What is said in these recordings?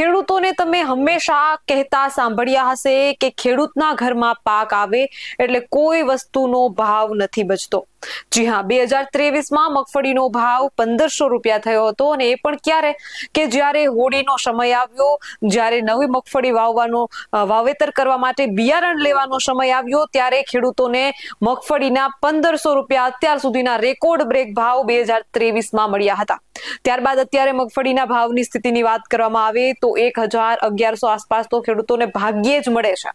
ખેડૂતોને તમે હંમેશા કહેતા સાંભળ્યા હશે કે ખેડૂતના ઘરમાં પાક આવે એટલે કોઈ વસ્તુનો ભાવ નથી બચતો. જી હા, બે હજાર ત્રેવીસમાં મગફળીનો ભાવ પંદરસો રૂપિયા થયો હતો અને એ પણ ક્યારે? કે જ્યારે હોળીનો સમય આવ્યો, જ્યારે નવી મગફળી વાવવાનો વાવેતર કરવા માટે બિયારણ લેવાનો સમય આવ્યો, ત્યારે ખેડૂતોને મગફળીના પંદરસો રૂપિયા અત્યાર સુધીના રેકોર્ડ બ્રેક ભાવ બે હજાર ત્રેવીસમાં મળ્યા હતા. ત્યારબાદ અત્યારે મગફળીના ભાવની સ્થિતિની વાત કરવામાં આવે તો એક હજાર અગિયારસો આસપાસ તો ખેડૂતોને ભાગ્યે જ મળે છે.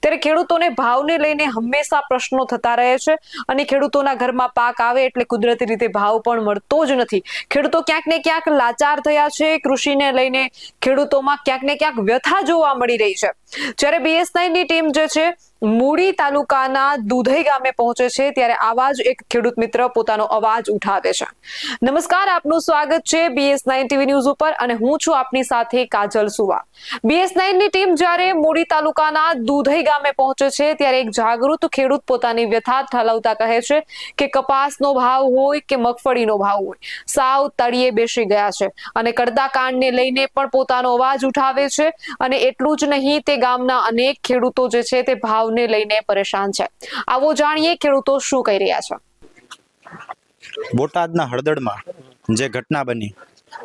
ત્યારે ખેડૂતોને ભાવને લઈને હંમેશા પ્રશ્નો થતા રહે છે અને ખેડૂતોના ઘરમાં પાક આવે એટલે કુદરતી રીતે ભાવ પણ મળતો જ નથી. ખેડૂતો ક્યાંક ને ક્યાંક લાચાર થયા છે, કૃષિને લઈને ખેડૂતોમાં ક્યાંક ને ક્યાંક વ્યથા જોવા મળી રહી છે. જ્યારે બીએસઆઈ ની ટીમ જે છે મૂડી તાલુકાના દુધઈ ગામે પહોંચે છે ત્યારે આવા જ એક ખેડૂત મિત્ર પોતાનો અવાજ ઉઠાવે છે. નમસ્કાર, આપનું સ્વાગત છે બીએસ નાઇન ટીવી ન્યૂઝ ઉપર અને હું છું આપની સાથે કાજલ સુવા. બીએસ નાઇનની ટીમ જ્યારે મૂડી તાલુકાના દુધઈ ગામે પહોંચે છે ત્યારે એક જાગૃત ખેડૂત પોતાની વ્યથા ઠાલવતા કહે છે કે કપાસનો ભાવ હોય કે મગફળીનો ભાવ હોય, સાવ તળિયે બેસી ગયા છે અને કાંડને લઈને પણ પોતાનો અવાજ ઉઠાવે છે અને એટલું જ નહીં, તે ગામના અનેક ખેડૂતો જે છે તે ભાવને લઈને પરેશાન છે. આવો જાણીએ ખેડૂતો શું કહી રહ્યા છે. બોટાદના હળદળમાં જે ઘટના બની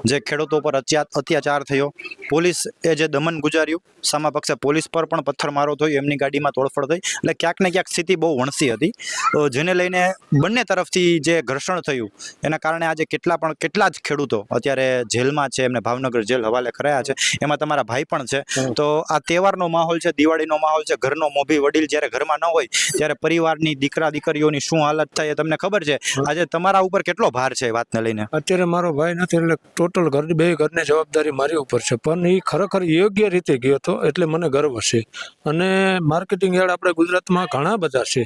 જે ખેડૂતો પર અત્યા- અત્યાચાર થયો. પોલીસ એ જે દમન ગુજાર્યું સામા પક્ષે પોલીસ પર પણ પથ્થરમારો થયો એમની ગાડીમાં તોડફોડ થઈ. એટલે ક્યાંક ને ક્યાંક સ્થિતિ બહુ વણસી હતી. તો જેને લઈને બંને તરફથી જે ઘર્ષણ થયું એના કારણે આજે કેટલા પણ કેટલા જ ખેડૂતો અત્યારે જેલમાં છે એમને ભાવનગર જેલ હવાલે કરાયા છે. એમાં તમારા ભાઈ પણ છે. તો આ તહેવારનો માહોલ છે દિવાળીનો માહોલ છે ઘરનો મોભી વડીલ જ્યારે ઘરમાં ન હોય ત્યારે પરિવારની દીકરા દીકરીઓની શું હાલત થાય એ તમને ખબર છે? આજે તમારા ઉપર કેટલો ભાર છે વાતને લઈને? અત્યારે મારો ભાઈ નથી એટલે ટોટલ ઘર, બે ઘરની જવાબદારી મારી ઉપર છે. પણ એ ખરેખર યોગ્ય રીતે ગયો હતો એટલે મને ગર્વ છે. અને માર્કેટિંગ યાર્ડ આપણે ગુજરાતમાં ઘણા બધા છે.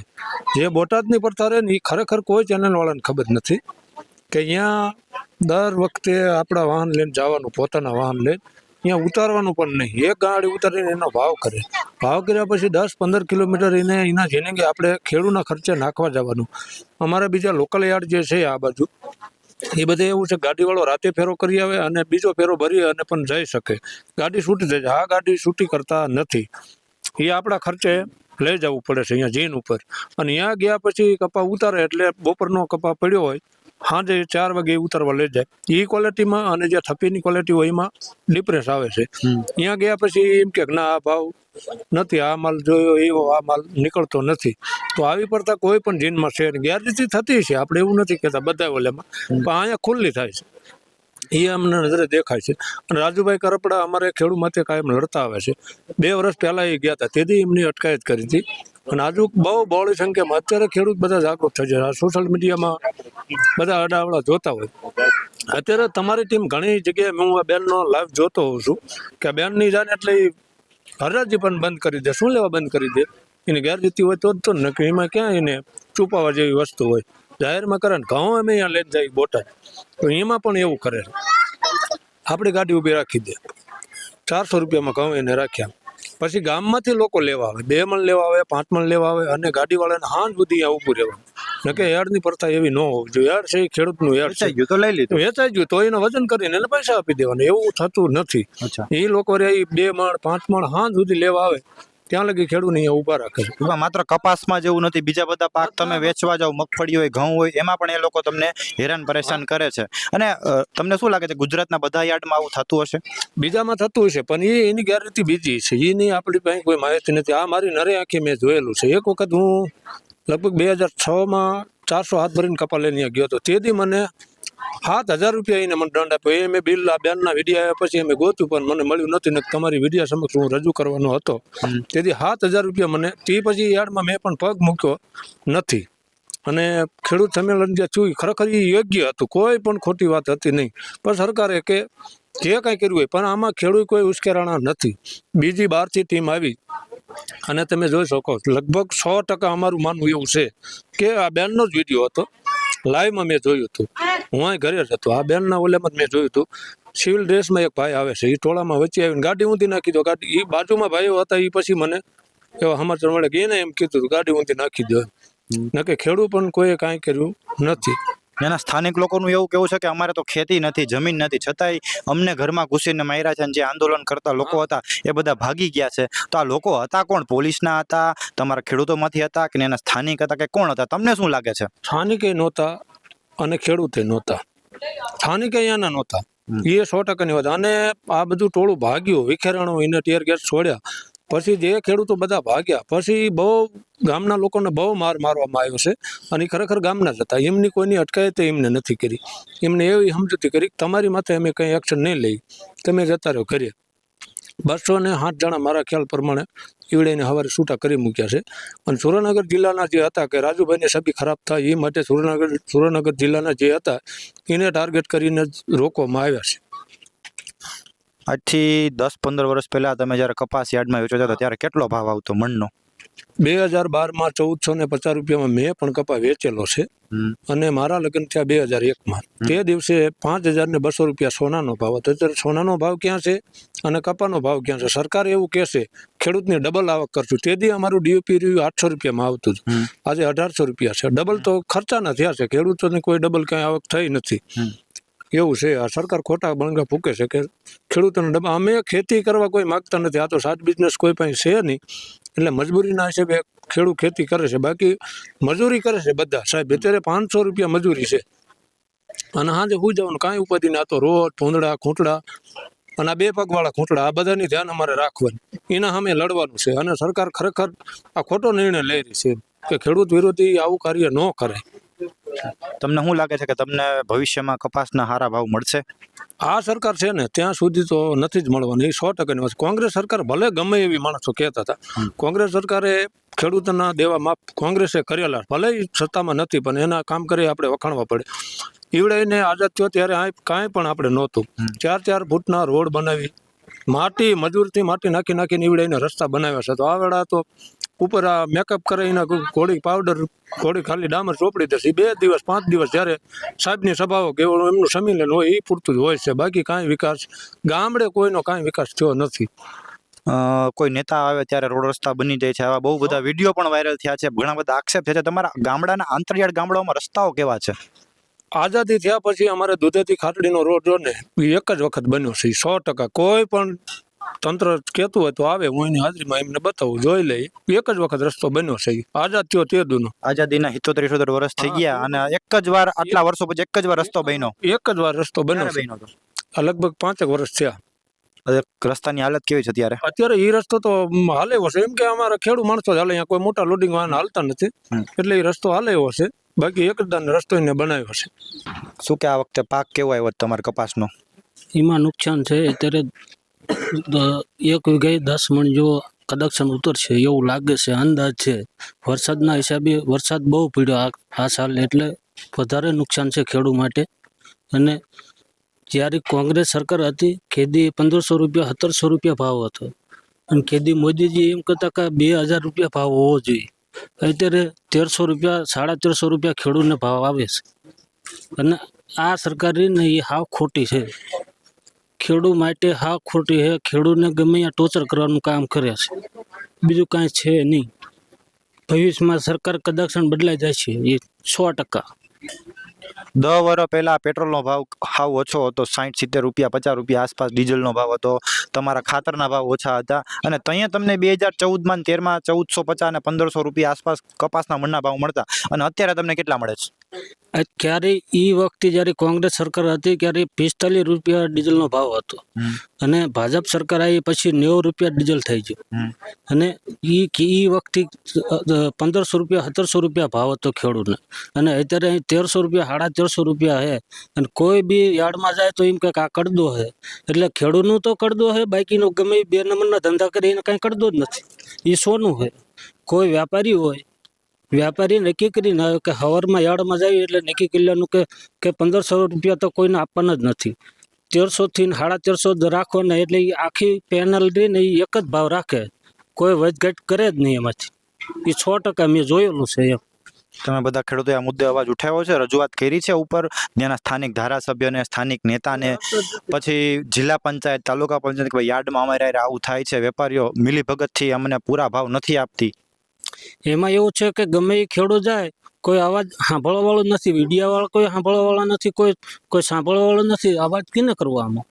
જે બોટાદની પડતા રહે ને એ ખરેખર કોઈ ચેનલવાળાને ખબર નથી કે અહીંયા દર વખતે આપણા વાહન લઈને જવાનું, પોતાના વાહન લઈને અહીંયા ઉતારવાનું પણ નહીં. એક ગાડી ઉતારીને એનો ભાવ કરે. ભાવ કર્યા પછી દસ, પંદર કિલોમીટર એને એના જેને કે આપણે ખેડૂના ખર્ચે નાખવા જવાનું. અમારા બીજા લોકલ યાર્ડ જે છે આ બાજુ. એ બધે એવું છે, ગાડીવાળો રાતે ફેરો કરી આવે અને બીજો ફેરો ભરી અને પણ જઈ શકે. ગાડી છૂટી જાય આ ગાડી છૂટી કરતા નથી. એ આપણા ખર્ચે લઈ જવું પડે છે, અહીંયા જીન ઉપર. અને અહીંયા ગયા પછી કપા ઉતારે એટલે બપોરનો કપા પડ્યો હોય સાંજે ચાર વાગે ઉતરવા લઈ જાય. એ ક્વોલિટીમાં અને જે થપ્પીની ક્વોલિટી હોય એમાં ડિફરન્સ આવે છે. ત્યાં ગયા પછી એમ કે ના આ ભાવ નથી આ માલ જોયો એવો આ માલ નીકળતો નથી. તો આવી પડતા કોઈ પણ જીનમાં છે ગેરરીતિ થતી છે. આપણે એવું નથી કહેતા બધા ઓલેમાં. પણ અહીંયા ખુલ્લી થાય છે. એ અમને નજરે દેખાય છે. અને રાજુભાઈ કરપડા અમારે ખેડૂત માટે કાયમ લડતા આવે છે. બે વર્ષ પહેલા એ ગયા હતા તેથી એમની અટકાયત કરી હતી. અને આજુ બહુ બહોળી સંખ્યામાં અત્યારે ખેડૂત બધા જાગૃત થઈ જાય સોશિયલ મીડિયામાં બધા અડાવડા જોતા હોય. અત્યારે તમારી ટીમ ઘણી જગ્યાએ હું આ બેનનો લાઈવ જોતો હોઉં છું કે બેનની જાને એટલે હરાજી પણ બંધ કરી દે. શું લેવા બંધ કરી દે? એની ગેરરીતિ હોય તો જ તો ને કે એમાં ક્યાં એને છુપાવવા જેવી વસ્તુ હોય. જાહેરમાં કરે ને ઘઉં અમે અહીંયા લઈને જાય બોટાદ. તો એમાં પણ એવું કરે. આપણી ગાડી ઊભી રાખી દે. ચારસો રૂપિયામાં ઘઉં એને રાખ્યા. પછી ગામમાંથી લોકો લેવા આવે. બે મણ લેવા આવે, પાંચ મણ લેવા આવે અને ગાડીવાળાને હાંજ સુધી અહીંયા ઊભું રહેવાનું. ને કે યાર્ડની પ્રથા એવી ન હોવી જોઈએ. યાર્ડ છે એ ખેડૂતનું યાર્ડ છે. ગયું તો લઈ લીધું. વેચાઈ ગયું તો એને વજન કરીને એને પૈસા આપી દેવાના. એવું થતું નથી. એ લોકો રે બે મણ પાંચ મણ હાંજ સુધી લેવા આવે. ત્યાં લગી ખેડૂત અહીંયા ઊભા રાખે છે. માત્ર કપાસમાં જેવું નથી. બીજા બધા પાક તમે વેચવા જાઓ મગફળી હોય ઘઉં હોય એમાં પણ એ લોકો તમને હેરાન પરેશાન કરે છે. અને તમને શું લાગે છે ગુજરાતના બધા યાર્ડમાં આવું થતું હશે? બીજામાં થતું હશે પણ એ એની ગેરરીતિ બીજી છે. એની આપણી પાસે કોઈ માહિતી નથી. આ મારી નરે આંખે મેં જોયેલું છે. એક વખત હું લગભગ બે હજાર છમાં ચારસો હાથ ભરીને કપા લઈને ગયો હતો. તેથી મને સાત હજાર રૂપિયા એને મને દંડ આપ્યો. એ મેં બિલ આ બેનના વીડિયો આવ્યા પછી અમે ગોત્યું પણ મને મળ્યું નથી. ને તમારી વિડીયા સમક્ષ હું રજૂ કરવાનો હતો. તેથી સાત હજાર રૂપિયા મને તે પછી યાર્ડમાં મેં પણ પગ મૂક્યો નથી. અને ખેડૂત સંમેલન જે થયું ખરેખર એ યોગ્ય હતું. કોઈ પણ ખોટી વાત હતી નહીં. પણ સરકારે કે જે કાંઈ કર્યું હોય પણ આમાં ખેડૂત કોઈ ઉશ્કેરાણા નથી. બીજી બહારથી ટીમ આવી. અને તમે જોઈ શકો લગભગ સો ટકા અમારું માનવું એવું છે કે આ બેનનો જ વીડિયો હતો. લાઈવમાં મેં જોયું હતું. હું ઘરે જ હતો. આ બેનના ઓલેમાં મેં જોયું હતું. સિવિલ ડ્રેસમાં એક ભાઈ આવે છે. એ ટોળામાં વચ્ચે આવીને ગાડી ઊંધી નાખી દો. ગાડી એ બાજુમાં ભાઈઓ હતા એ પછી મને એવા સમાચાર મળે કે એને એમ કીધું ગાડી ઊંધી નાખી દો. ન કે ખેડૂત પણ કોઈએ કાંઈ કર્યું નથી. ત્યાંના સ્થાનિક લોકોનું એવું કેવું છે કે અમારે તો ખેતી નથી જમીન નથી. છતાંય અમને ઘરમાં ઘૂસીને માર્યા છે અને જે આંદોલન કરતા લોકો હતા એ બધા ભાગી ગયા છે. તો આ લોકો હતા કોણ? પોલીસના હતા તમારા ખેડૂતોમાંથી હતા કે એના સ્થાનિક હતા કે કોણ હતા? તમને શું લાગે છે? સ્થાનિકે નહોતા અને ખેડૂતે નહોતા. સ્થાનિકે અહીંયાના નહોતા. એ સો ટકાની વાત. અને આ બધું ટોળું ભાગ્યું. વિખેરાણું એને ટીયર ગેસ છોડ્યા. પછી જે ખેડૂતો બધા ભાગ્યા, પછી બહુ ગામના લોકોને બહુ માર મારવામાં આવ્યો છે અને ખરેખર ગામના જ હતા. એમની કોઈની અટકાયતે એમને નથી કરી. એમને એવી સમજૂતી કરી તમારી માથે અમે કંઈ એક્શન નહીં લઈ. તમે જતા રહ્યો કરીએ બસો ને સાત જણા મારા ખ્યાલ પ્રમાણે ઈવડેને સવારે છૂટા કરી મૂક્યા છે. અને સુરેન્દ્રનગર જિલ્લાના જે હતા કે રાજુભાઈની છબી ખરાબ થાય એ માટે સુરેન્દ્રનગર સુરેન્દ્રનગર જિલ્લાના જે હતા, એને ટાર્ગેટ કરીને જ રોકવામાં આવ્યા છે. આજથી દસ પંદર વર્ષ પહેલા તમે જ્યારે કપાસ યાર્ડમાં વેચો હતા ત્યારે કેટલો ભાવ આવતો મણનો? બે હજાર બારમાં ચૌદસો ને પચાસ રૂપિયામાં મેં પણ કપા વેચેલો છે. અને મારા લગ્ન થયા બે હજાર એકમાં. તે દિવસે પાંચ હજાર ને બસો રૂપિયા સોનાનો ભાવ હતો. અત્યારે સોનાનો ભાવ ક્યાં છે અને કપાનો ભાવ ક્યાં છે? સરકાર એવું કહેશે ખેડૂતને ડબલ આવક કરશું. તે દી અમારું ડીયુપી રહ્યું આઠસો રૂપિયામાં આવતું હતું. આજે અઢારસો રૂપિયા છે. ડબલ તો ખર્ચાના થયા છે. ખેડૂતોને કોઈ ડબલ કાંઈ આવક થઈ નથી. એવું છે, આ સરકાર ખોટા બણગા ફૂકે છે કે ખેડૂતોને ડબ્બા અમે ખેતી કરવા કોઈ માગતા નથી, આ તો સાત બિઝનેસ કોઈ પાસે છે નહીં. એટલે મજબૂરીના હિસાબે ખેડૂત ખેતી કરે છે, બાકી મજૂરી કરે છે બધા. સાહેબ, અત્યારે પાંચસો રૂપિયા મજૂરી છે. અને સાંજે હું જવાનું કાંઈ ઉપાધિ ના તો રોડ ભૂંદડા ખૂંટડા અને આ બે પગવાળા ખૂંટડા, આ બધાની ધ્યાન અમારે રાખવાનું. એના સામે લડવાનું છે. અને સરકાર ખરેખર આ ખોટો નિર્ણય લઈ રહી છે કે ખેડૂત વિરોધી આવું કાર્ય ન કરે. તમને શું લાગે છે કે તમને ભવિષ્યમાં કપાસના સારા ભાવ મળશે? આ સરકાર છે ને ત્યાં સુધી તો નથી જ મળવાની. સો ટકાની વાત કોંગ્રેસ સરકાર ભલે ગમે એવી માણસો કહેતા હતા કોંગ્રેસ સરકારે ખેડૂતોના દેવા માફ કોંગ્રેસે કરેલા. ભલે સત્તામાં નથી પણ એના કામ કરી આપણે વખાણવા પડે. ઈવડાઈને આઝાદ થયો ત્યારે કાંઈ પણ આપણે નહોતું. ચાર ચાર ફૂટના રોડ બનાવી. માટી મજૂરથી માટી નાખી નાખીને ઈવડાઈને રસ્તા બનાવ્યા છે. તો આ વેળા તો ઉપર આ મેકઅપ કરાવીને ઘોડી પાવડર ઘોડી ખાલી ડામર ચોપડી દેશે બે દિવસ પાંચ દિવસ જ્યારે સાહેબની સભાઓ કે એમનું સંમેલન હોય એ પૂરતું જ હોય છે. બાકી કાંઈ વિકાસ ગામડે કોઈનો કાંઈ વિકાસ થયો નથી. કોઈ નેતા આવે ત્યારે રોડ રસ્તા બની જાય છે. આવા બહુ બધા વીડિયો પણ વાયરલ થયા છે. ઘણા બધા આક્ષેપ થયા છે તમારા ગામડાના આંતરિયાળ ગામડાઓમાં રસ્તાઓ કેવા છે? આઝાદી થયા પછી અમારે દૂધેથી ખાટડીનો રોડ જો ને એક જ વખત બન્યો છે. સો ટકા કોઈ પણ તંત્ર કહેતું હોય તો આવે હું એની હાજરીમાં એમને બતાવું જોઈ લઈ. એક જ વખત રસ્તો બન્યો છે આઝાદ થયો તે દુનો. આઝાદીના સિત્તોતેર ઇઠોતેર વર્ષ થઈ ગયા અને એક જ વાર આટલા વર્ષો પછી એક જ વાર રસ્તો બન્યો. એક જ વાર રસ્તો બન્યો છે. આ લગભગ પાંચેક વર્ષ થયા. રસ્તાની હાલત કેવી છે અત્યારે? અત્યારે એ રસ્તો તો હાલે એવો છે. એમ કે અમારા ખેડૂત માણસો હાલે અહીંયા કોઈ મોટા લોડિંગ વાહન હાલતા નથી. એટલે એ રસ્તો હાલે એવો છે. બાકી એક જ દાન રસ્તો એને બનાવ્યો છે. શું કે આ વખતે પાક કેવો આવ્યો તમારા કપાસનો? એમાં નુકસાન છે. અત્યારે એક વીઘાએ દસ મણ જેવો કદક્ષણ ઉતરશે એવું લાગે છે, અંદાજ છે. વરસાદના હિસાબે વરસાદ બહુ પડ્યો આ સાલ એટલે વધારે નુકસાન છે ખેડૂત માટે. અને જ્યારે કોંગ્રેસ સરકાર હતી ખેદી પંદરસો રૂપિયા, સત્તરસો રૂપિયા ભાવ હતો. અને ખેદી મોદીજી એમ કહેતા કે બે હજાર રૂપિયા ભાવ હોવો જોઈએ. અત્યારે તેરસો રૂપિયા, સાડા તેરસો રૂપિયા ખેડૂતને ભાવ આવે છે. અને આ સરકારની એ હાવ ખોટી છે. ખેડૂત માટે હા ખોટી છે ખેડૂતને ગમે ત્યાં ટોર્ચર કરવાનું કામ કરે છે. બીજું કાંઈ છે નહીં. ભવિષ્યમાં સરકાર કદાક્ષણ બદલાઈ જાય છે. એ સો ટકા. દસ વર્ષ પહેલા પેટ્રોલનો ભાવ હાવ ઓછો હતો. સાઠ સિત્તેર રૂપિયા, પચાસ રૂપિયા આસપાસ ડીઝલનો ભાવ હતો. તમારા ખાતરના ભાવ ઓછા હતા. અને ત્યાં તમને બે હજાર ચૌદમાં તેરમાં ચૌદસો પચાસ અને પંદરસો રૂપિયા આસપાસ કપાસના મણના ભાવ મળતા. અને અત્યારે તમને કેટલા મળે છે? ક્યારે એ વખતે જ્યારે કોંગ્રેસ સરકાર હતી ત્યારે પિસ્તાલીસ રૂપિયા ડીઝલનો ભાવ હતો. અને ભાજપ સરકાર આવી પછી નેવું રૂપિયા ડીઝલ થઈ ગયું. અને એ એ વખતે પંદરસો રૂપિયા સત્તરસો રૂપિયા ભાવ હતો ખેડૂતને. અને અત્યારે અહીં તેરસો રૂપિયા સાડા તેરસો રૂપિયા છે અને કોઈ બી યાર્ડમાં જાય તો એમ કંઈક આ કડદો છે એટલે ખેડૂતનું તો કડદો છે બાકીનું ગમે બે નંબરના ધંધા કરીને કાંઈ કડદો જ નથી. એ સોનું છે કોઈ વ્યાપારી હોય વ્યાપારી નક્કી કરીને આવે કે હવારમાં યાર્ડમાં જાય એટલે નક્કી કરી લેવાનું કે કે પંદરસો રૂપિયા તો કોઈને આપવાના જ નથી. તેરસોથી સાડા તેરસો જ રાખવાના એટલે એ આખી પેનલ રહીને એ એક જ ભાવ રાખે. કોઈ વધઘટ કરે જ નહીં એમાંથી. એ સો ટકા મેં જોયેલું છે એમ. તમે બધા ખેડૂતોએ આ મુદ્દે અવાજ ઉઠાવ્યો છે? રજૂઆત કરી છે ઉપર? ત્યાંના સ્થાનિક ધારાસભ્યને સ્થાનિક નેતાને? પછી જિલ્લા પંચાયત, તાલુકા પંચાયત કે યાર્ડમાં અમારે આવું થાય છે? વેપારીઓ મિલીભગતથી અમને પૂરા ભાવ નથી આપતી. એમાં એવું છે કે ગમે એ ખેડૂત જાય, કોઈ અવાજ સાંભળવા વાળો નથી વિડીયા વાળો કોઈ સાંભળવા વાળો નથી, કોઈ કોઈ સાંભળવા વાળો નથી, અવાજ કેને કરવો આમાં?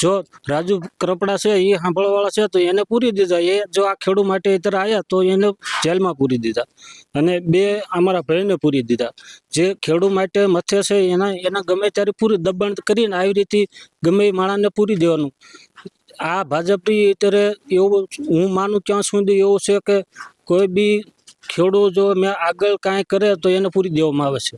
જો રાજુ કરપડા છે, એ સાંભળવા વાળા છે, તો એને પૂરી દીધા. એ જો આ ખેડૂત માટે અત્યારે આવ્યા તો એને જેલમાં પૂરી દીધા. અને બે અમારા ભાઈને પૂરી દીધા. જે ખેડૂત માટે મથે છે, એના એના ગમે ત્યારે પૂરી દબાણ કરીને આવી રીતે ગમે એ માણસને પૂરી દેવાનું. આ ભાજપની અત્યારે એવું, હું માનું ત્યાં સુધી એવું છે કે કોઈ બી ખેડૂત જો મેં આગળ કાંઈ કરે તો એને પૂરી દેવામાં આવે છે.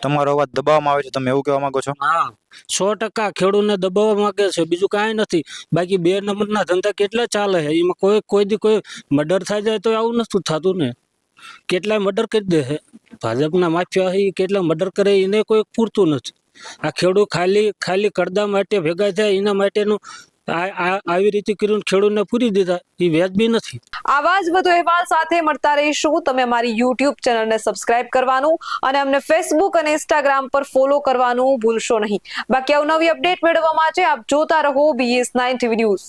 તમારો અવાજ દબાવવામાં આવે છે તમે એવું કહેવા માંગો છો? હા સો ટકા ખેડૂતને દબાવવા માંગે છે બીજું કાંઈ નથી. બાકી બે નંબરના ધંધા કેટલા ચાલે છે એમાં કોઈ કોઈ દી કોઈ મર્ડર થઈ જાય તો આવું નથી થતું ને. કેટલાય મર્ડર કરી દે છે. ભાજપના માફિયા છે કેટલા મર્ડર કરે એને કોઈ પૂરતું નથી. આ ખેડૂત ખાલી ખાલી કરદા માટે ભેગા થાય એના માટેનું આવી રીતે કરીને ખેડૂતને પૂરી દીધા. એ વ્યાજબી નથી. આવા જ વધુ અહેવાલ સાથે મળતા રહીશું. તમે અમારી યુટ્યુબ ચેનલને સબસ્ક્રાઇબ કરવાનું અને અમને ફેસબુક અને ઇન્સ્ટાગ્રામ પર ફોલો કરવાનું ભૂલશો નહીં. બાકી અવનવી અપડેટ મેળવવા માટે આપ જોતા રહો બીએસ નાઇન ટીવી ન્યૂઝ